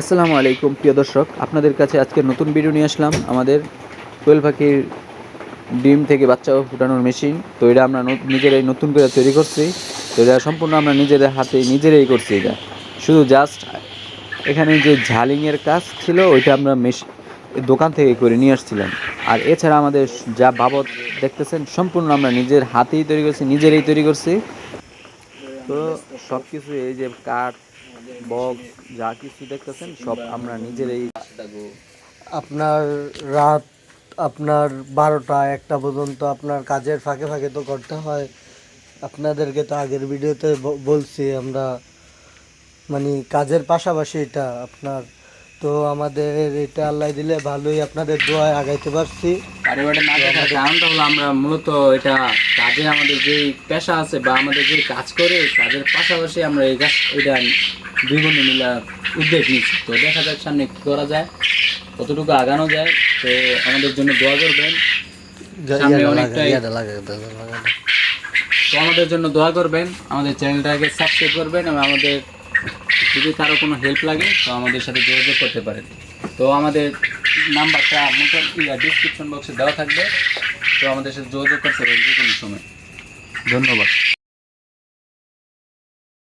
আসসালামু আলাইকুম, প্রিয় দর্শক। আপনাদের কাছে আজকে নতুন ভিডিও নিয়ে আসলাম। আমাদের কোয়েল পাখির ডিম থেকে বাচ্চা ফুটানোর মেশিন তো এটা আমরা নিজেরাই নতুন করে তৈরি করছি। তো এটা সম্পূর্ণ আমরা নিজেদের হাতে, নিজেরাই করছি এটা। শুধু জাস্ট এখানে যে ঝালিংয়ের কাজ ছিল, ওইটা আমরা মেশ দোকান থেকে করে নিয়ে আসছিলাম। আর এছাড়া আমাদের যা বাবদ দেখতেছেন, সম্পূর্ণ আমরা নিজের হাতেই তৈরি করছি, নিজেরাই তৈরি করছি। তো সব কিছু এই যে কাঠ, বক্স, যা কিছু দেখতেছেন, সব আমরা নিজেরাই আপনার রাত আপনার বারোটা, একটা পর্যন্ত আপনার কাজের ফাঁকে ফাঁকে তো করতে হয়। আপনাদেরকে তো আগের ভিডিওতে বলছি আমরা মানে কাজের পাশাপাশি এটা আপনার তো আমাদের এটা আল্লাহ দিলে ভালোই আপনাদের দোয়ায় আগাইতে পারছি। পারিবারে না দেখার কারণটা হলো আমরা মূলত এটা কাজে আমাদের যে পেশা আছে বা আমাদের যে কাজ করে কাজের পাশাপাশি আমরা এই কাজ এটা দুই বন্ধু মিলে উদ্যোগ নিচ্ছি তো দেখা যাক সামনে কী করা যায় কতটুকু আগানো যায়। তো আমাদের জন্য দোয়া করবেন। সামনে অনেকটাই-। তো আমাদের জন্য দোয়া করবেন। আমাদের চ্যানেলটাকে সাবস্ক্রাইব করবেন এবং আমাদের যদি কারও কোনো হেল্প লাগে, তো আমাদের সাথে যোগাযোগ করতে পারেন। তো আমাদের নাম্বারটা মোটামুটি ডিসক্রিপশন বক্সে দেওয়া থাকবে। তো আমাদের সাথে যোগাযোগ করতে পারেন যে কোনো সময়। ধন্যবাদ।